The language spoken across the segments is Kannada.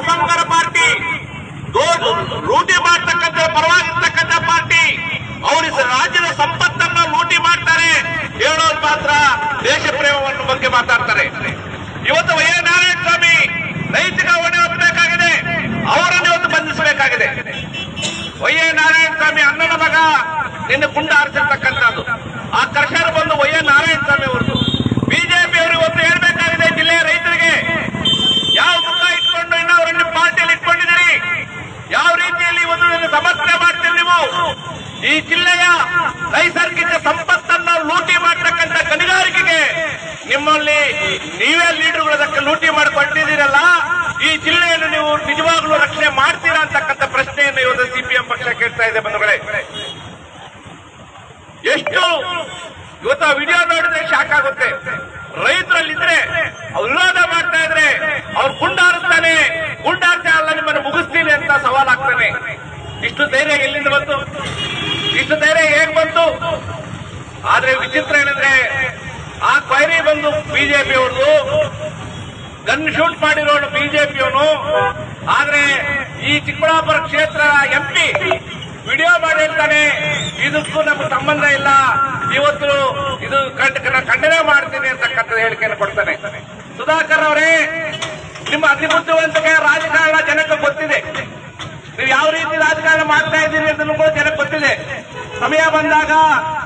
ಅಸಂಗರ ಪಾರ್ಟಿ ಲೂಟಿ ಮಾಡ್ತಕ್ಕಂಥ ಪರವಾಗಿರ್ತಕ್ಕಂಥ ಪಾರ್ಟಿ, ಅವರು ರಾಜ್ಯದ ಸಂಪತ್ತನ್ನ ಲೂಟಿ ಮಾಡ್ತಾರೆ ಹೇಳೋದ್ ಮಾತ್ರ ದೇಶ ಪ್ರೇಮವನ್ನು ಬಗ್ಗೆ ಮಾತಾಡ್ತಾರೆ. ಇವತ್ತು ವೈ ನಾರಾಯಣ ಸ್ವಾಮಿ ನೈತಿಕ ಹೊಣೆ ಹೊತ್ತಬೇಕಾಗಿದೆ ಅವರನ್ನು ಇವತ್ತು ಬಂಧಿಸಬೇಕಾಗಿದೆ. ವೈ ಎ ನಾರಾಯಣ ಸ್ವಾಮಿ ಅಣ್ಣನ ಮಗ ನಿನ್ನೆ ಗುಂಡ ಹಾರಿಸಿರ್ತಕ್ಕಂಥದ್ದು ಆ ಕರ್ಷರು ಬಂದು ವೈ ನಾರಾಯಣ್ ಸ್ವಾಮಿ ಬಿಜೆಪಿ ಅವರು ಇವತ್ತು ಹೇಳ್ಬೇಕಾಗಿದೆ ಜಿಲ್ಲೆಯ ರೈತರಿಗೆ ಯಾವ ಮುಖ ಇಟ್ಕೊಂಡು ಇನ್ನು ಅವರನ್ನು ಪಾರ್ಟಿಯಲ್ಲಿ ಇಟ್ಕೊಂಡಿದ್ದೀರಿ ಯಾವ ರೀತಿಯಲ್ಲಿ ಒಂದು ಇದನ್ನು ಸಮರ್ಥನೆ ಮಾಡ್ತೀರಿ ನೀವು ಈ ಜಿಲ್ಲೆಯ ನೈಸರ್ಗಿಕ ಸಂಪತ್ತನ್ನು ಲೂಟಿ ಮಾಡತಕ್ಕಂಥ ಗಣಿಗಾರಿಕೆಗೆ ನಿಮ್ಮಲ್ಲಿ ನೀವೇ ಲೀಡರ್ಗಳು ಅದಕ್ಕೆ ಲೂಟಿ ಮಾಡಿಕೊಂಡಿದ್ದೀರಲ್ಲ, ಈ ಜಿಲ್ಲೆಯನ್ನು ನೀವು ನಿಜವಾಗ್ಲೂ ರಕ್ಷಣೆ ಮಾಡ್ತೀರಾ ಅಂತಕ್ಕಂಥ ಪ್ರಶ್ನೆಯನ್ನು ಇವತ್ತು ಸಿಪಿಎಂ ಪಕ್ಷ ಕೇಳ್ತಾ ಇದೆ ಬಂಧುಗಳೇ. ಎಷ್ಟು ಇವತ್ತು ಆ ವಿಡಿಯೋ ನೋಡಿದ್ರೆ ಶಾಕ್ ಆಗುತ್ತೆ. ರೈತರಲ್ಲಿದ್ರೆ ಅವ್ರು ವಿರೋಧ ಮಾಡ್ತಾ ಇದ್ರೆ ಅವ್ರು ಗುಂಡಾರಿಸ್ತಾನೆ ಗುಂಡಾರ್ತಾ ಅಲ್ಲ, ನಿಮ್ಮನ್ನು ಮುಗಿಸ್ತೀನಿ ಅಂತ ಸವಾಲ್ ಆಗ್ತಾನೆ ಇಷ್ಟು ಧೈರ್ಯ ಎಲ್ಲಿಂದ ಬಂತು? ಇಷ್ಟು ಧೈರ್ಯ ಹೇಗೆ ಬಂತು? ಆದ್ರೆ ವಿಚಿತ್ರ ಏನಂದ್ರೆ ಆ ಕ್ವೈರಿ ಬಂದು ಬಿಜೆಪಿ ಅವ್ರದ್ದು. ಗನ್ ಶೂಟ್ ಮಾಡಿರೋನು ಬಿಜೆಪಿಯವನು ಆದ್ರೆ ಈ ಚಿಕ್ಕಬಳ್ಳಾಪುರ ಕ್ಷೇತ್ರ ಎಂಪಿ ವಿಡಿಯೋ ಮಾಡಿ ಹೇಳ್ತಾನೆ ಇದಕ್ಕೂ ನಮ್ಗೆ ಸಂಬಂಧ ಇಲ್ಲ. ಇವತ್ತು ಇದು ಖಂಡನೆ ಮಾಡ್ತೀನಿ ಅಂತಕ್ಕಂಥ ಹೇಳಿಕೆಯನ್ನು ಕೊಡ್ತಾನೆ. ಸುಧಾಕರ್ ಅವರೇ, ನಿಮ್ಮ ಅತಿಬುದ್ಧಿವಂತಿಕೆ ರಾಜಕಾರಣ ಜನಕ್ಕೆ ಗೊತ್ತಿದೆ. ನೀವು ಯಾವ ರೀತಿ ರಾಜಕಾರಣ ಮಾಡ್ತಾ ಇದ್ದೀರಿ ಅಂತ ಕೂಡ ಜನಕ್ಕೆ ಗೊತ್ತಿದೆ. ಸಮಯ ಬಂದಾಗ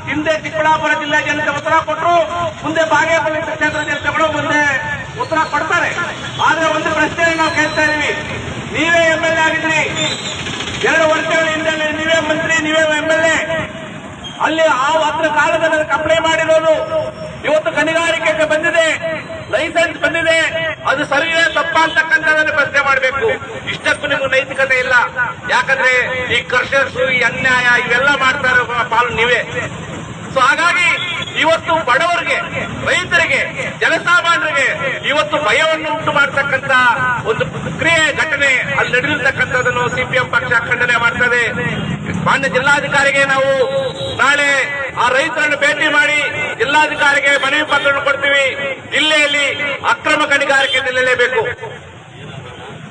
ಹಿಂದೆ ಚಿಕ್ಕಬಳ್ಳಾಪುರ ಜಿಲ್ಲೆ ಜನತೆ ಉತ್ತರ ಕೊಟ್ಟರು ಮುಂದೆ ಬಾಗೇಪಲ್ಲಿ ಕ್ಷೇತ್ರ ಜನತೆಗಳು ಮುಂದೆ ಉತ್ತರ ಕೊಡ್ತಾರೆ. ಆದ್ರೆ ಒಂದು ಪ್ರಶ್ನೆ ನಾವು ಕೇಳ್ತಾ ಇದೀವಿ ನೀವೇ ಎಲ್ ಎ ಆಗಿದ್ರಿ ಎರಡು ವರ್ಷಗಳ ಹಿಂದೆ ನೀವೇ ಮಂತ್ರಿ, ನೀವೇ ಎಲ್ ಎ ಅಲ್ಲಿ ಆ ವಾತ್ರ ಕಾಲದಲ್ಲಿ ಅಪ್ಲೈ ಮಾಡಿರೋದು. ಇವತ್ತು ಗಣಿಗಾರಿಕೆ ಬಂದಿದೆ. ಲೈಸೆನ್ಸ್ ಬಂದಿದೆ. ಅದು ಸರಿಯೇ ತಪ್ಪ ಅಂತಕ್ಕಂಥದನ್ನು ಪ್ರಶ್ನೆ ಮಾಡಬೇಕು. ಇಷ್ಟಕ್ಕೂ ನಿಮ್ಗೆ ನೈತಿಕತೆ ಇಲ್ಲ. ಯಾಕಂದ್ರೆ ಈ ಕರ್ಷರ್ಸ್, ಈ ಅನ್ಯಾಯ, ಇವೆಲ್ಲ ಮಾಡ್ತಾ ಇರೋ ಪಾಲು ನೀವೇ. ಸೊ ಹಾಗಾಗಿ ಇವತ್ತು ಬಡವರಿಗೆ, ರೈತರಿಗೆ, ಜನಸಾಮಾನ್ಯರಿಗೆ ಇವತ್ತು ಭಯವನ್ನು ಉಂಟು ಮಾಡತಕ್ಕಂತ ಒಂದು ಕ್ರಿಯೆ ಘಟನೆ ಅಲ್ಲಿ ನಡೆದಿರ್ತಕ್ಕಂಥದ್ದನ್ನು ಸಿಪಿಎಂ ಪಕ್ಷ ಖಂಡನೆ ಮಾಡ್ತದೆ. ಮಾನ್ಯ ಜಿಲ್ಲಾಧಿಕಾರಿಗೆ ನಾವು ನಾಳೆ ಆ ರೈತರನ್ನು ಭೇಟಿ ಮಾಡಿ ಜಿಲ್ಲಾಧಿಕಾರಿಗೆ ಮನವಿ ಪತ್ರವನ್ನು ಕೊಡ್ತೀವಿ. ಜಿಲ್ಲೆಯಲ್ಲಿ ಅಕ್ರಮ ಗಣಿಗಾರಿಕೆ ನಿಲ್ಲಲೇಬೇಕು.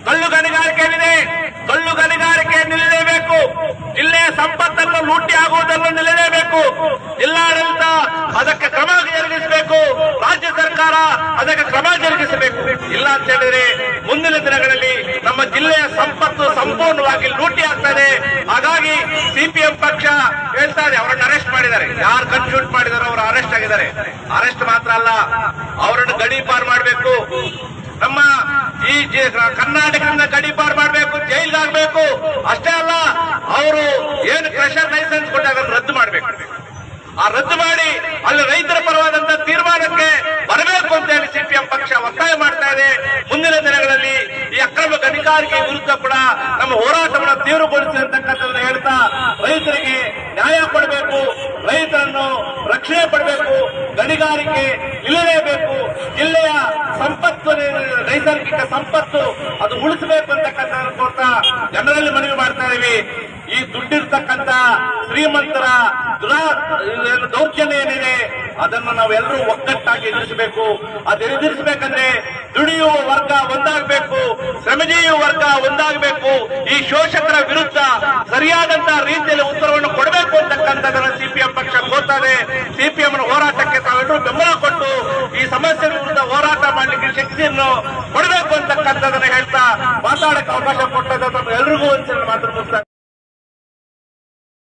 ಕಲ್ಲು ಗಣಿಗಾರಿಕೆ ಕಲ್ಲು ಗಣಿಗಾರಿಕೆ ನಿಲ್ಲಲೇಬೇಕು. ಜಿಲ್ಲೆಯ ಸಂಪತ್ತನ್ನು ಲೂಟಿ ಆಗುವುದನ್ನು ನಿಲ್ಲಲೇಬೇಕು. ಜಿಲ್ಲಾಡಳಿತ ಅದಕ್ಕೆ ಕ್ರಮ ಜರುಗಿಸಬೇಕು. ರಾಜ್ಯ ಸರ್ಕಾರ ಅದಕ್ಕೆ ಕ್ರಮ ಜರುಗಿಸಬೇಕು. ಇಲ್ಲ ಅಂತ ಹೇಳಿದ್ರೆ ಮುಂದಿನ ದಿನಗಳಲ್ಲಿ ಜಿಲ್ಲೆಯ ಸಂಪತ್ತು ಸಂಪೂರ್ಣವಾಗಿ ಲೂಟಿ ಆಗ್ತದೆ ಹಾಗಾಗಿ ಸಿಪಿಎಂ ಪಕ್ಷ ಹೇಳ್ತಾರೆ ಅವರನ್ನು ಅರೆಸ್ಟ್ ಮಾಡಿದ್ದಾರೆ. ಯಾರು ಕನ್ಫ್ಯೂಟ್ ಮಾಡಿದಾರೋ ಅವರು ಅರೆಸ್ಟ್ ಆಗಿದ್ದಾರೆ. ಅರೆಸ್ಟ್ ಮಾತ್ರ ಅಲ್ಲ, ಅವರನ್ನು ಗಡೀಪಾರು ಮಾಡಬೇಕು. ನಮ್ಮ ಈ ಕರ್ನಾಟಕದಿಂದ ಗಡೀಪಾರು ಮಾಡಬೇಕು, ಜೈಲ್ಗಾಗಬೇಕು. ಅಷ್ಟೇ ಅಲ್ಲ, ಅವರು ಏನು ಪ್ರೆಷರ್ ಲೈಸೆನ್ಸ್ ಕೊಟ್ಟಾಗ ಅದನ್ನು ರದ್ದು ಮಾಡಬೇಕು. ಆ ರದ್ದು ಮಾಡಿ ಅಲ್ಲಿ ರೈತರ ಪರವಾದಂತ ತೀರ್ಮಾನಕ್ಕೆ ಬರಬೇಕು ಅಂತ ಹೇಳಿ ಸಿಪಿಎಂ ಪಕ್ಷ ಒತ್ತಾಯ ಮಾಡ್ತಾ ಇದೆ ಮುಂದಿನ ದಿನಗಳಲ್ಲಿ ಈ ಅಕ್ರಮ ಗಣಿಗಾರಿಕೆ ವಿರುದ್ಧ ಕೂಡ ನಮ್ಮ ಹೋರಾಟವನ್ನು ತೀವ್ರಗೊಳಿಸಿ ಅಂತಕ್ಕಂಥದ್ದನ್ನ ಹೇಳ್ತಾ ರೈತರಿಗೆ ನ್ಯಾಯ ಕೊಡಬೇಕು, ರೈತರನ್ನು ರಕ್ಷಣೆ ಪಡಬೇಕು, ಗಣಿಗಾರಿಕೆ ಇಲ್ಲಲೇಬೇಕು, ಜಿಲ್ಲೆಯ ಸಂಪತ್ತು ನೈಸರ್ಗಿಕ ಸಂಪತ್ತು ಅದು ಉಳಿಸಬೇಕು ಅಂತಕ್ಕಂಥ ಕೋರ್ತಾ ಜನರಲ್ಲಿ ಮನವಿ ಮಾಡ್ತಾ ಇದೀವಿ ಈ ದುಡ್ಡಿರ್ತಕ್ಕಂಥ ಶ್ರೀಮಂತರ ದುರಾ ದೌರ್ಜನ್ಯ ಏನಿದೆ, ಅದನ್ನು ನಾವೆಲ್ಲರೂ ಒಗ್ಗಟ್ಟಾಗಿ ಎದುರಿಸಬೇಕು. ಅದು ಎದುರಿಸಬೇಕಂದ್ರೆ ದುಡಿಯುವ ವರ್ಗ ಒಂದಾಗಬೇಕು, ಶ್ರಮಜೀವಿ ವರ್ಗ ಒಂದಾಗಬೇಕು, ಈ ಶೋಷಕರ ವಿರುದ್ಧ ಸರಿಯಾದಂತಹ ರೀತಿಯಲ್ಲಿ ಉತ್ತರವನ್ನು ಕೊಡಬೇಕು ಅಂತಕ್ಕಂಥದ್ದನ್ನು ಸಿಪಿಎಂ ಪಕ್ಷ ಕೋರ್ತಾರೆ ಸಿಪಿಎಂ ಹೋರಾಟಕ್ಕೆ ತಾವೆಲ್ಲರೂ ಬೆಂಬಲ ಕೊಟ್ಟು ಈ ಸಮಸ್ಯೆ ವಿರುದ್ಧ ಹೋರಾಟ ಮಾಡಲಿಕ್ಕೆ ಶಕ್ತಿಯನ್ನು ಕೊಡಬೇಕು ಅಂತಕ್ಕಂಥದ್ದನ್ನು ಹೇಳ್ತಾ ಮಾತಾಡಕ್ಕೆ ಅವಕಾಶ ಕೊಟ್ಟದ್ದು ಎಲ್ರಿಗೂ ಒಂದು ಮಾತ್ರ